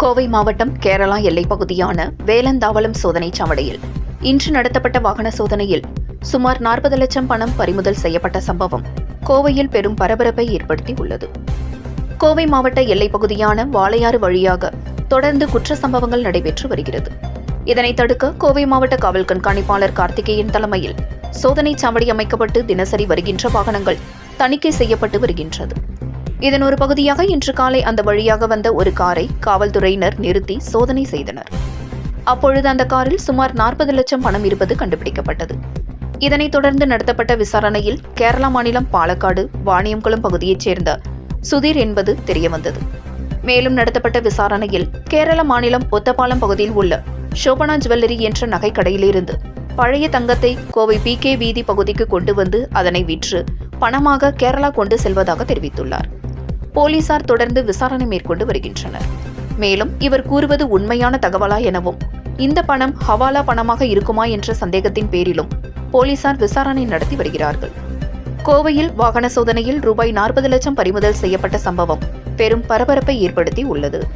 கோவை மாவட்டம் கேரளா எல்லைப் பகுதியான வேலந்தாவளம் சோதனைச் சாவடியில். இன்று நடத்தப்பட்ட வாகன சோதனையில் சுமார் நாற்பது லட்சம் பணம் பறிமுதல் செய்யப்பட்ட சம்பவம் கோவையில் பெரும் பரபரப்பை ஏற்படுத்தியுள்ளது. கோவை மாவட்ட எல்லைப் பகுதியான வாளையாறு வழியாக தொடர்ந்து குற்ற சம்பவங்கள் நடைபெற்று வருகிறது. இதனை தடுக்க கோவை மாவட்ட காவல் கண்காணிப்பாளர் கார்த்திகேயன் தலைமையில் சோதனைச் சாவடி அமைக்கப்பட்டு தினசரி வருகின்ற வாகனங்கள் தணிக்கை செய்யப்பட்டு வருகின்றது. இதன் ஒரு பகுதியாக இன்று காலை அந்த வழியாக வந்த ஒரு காரை காவல்துறையினர் நிறுத்தி சோதனை செய்தனர். அப்பொழுது அந்த காரில் சுமார் நாற்பது லட்சம் பணம் இருப்பது கண்டுபிடிக்கப்பட்டது. இதனைத் தொடர்ந்து நடத்தப்பட்ட விசாரணையில் கேரளா மாநிலம் பாலக்காடு வாணியம்குளம் பகுதியைச் சேர்ந்த சுதீர் என்பது தெரியவந்தது. மேலும் நடத்தப்பட்ட விசாரணையில் கேரள மாநிலம் ஒத்தப்பாலம் பகுதியில் உள்ள ஷோபனா ஜுவல்லரி என்ற நகைக்கடையிலிருந்து பழைய தங்கத்தை கோவை பி கே வீதி பகுதிக்கு கொண்டு வந்து அதனை விற்று பணமாக கேரளா கொண்டு செல்வதாக தெரிவித்துள்ளார். போலீசார் தொடர்ந்து விசாரணை மேற்கொண்டு வருகின்றனர். மேலும் இவர் கூறுவது உண்மையான தகவலா எனவும் இந்த பணம் ஹவாலா பணமாக இருக்குமா என்ற சந்தேகத்தின் பேரிலும் போலீசார் விசாரணை நடத்தி வருகிறார்கள். கோவையில் வாகன சோதனையில் ரூபாய் நாற்பது லட்சம் பறிமுதல் செய்யப்பட்ட சம்பவம் பெரும் பரபரப்பை ஏற்படுத்தி உள்ளது.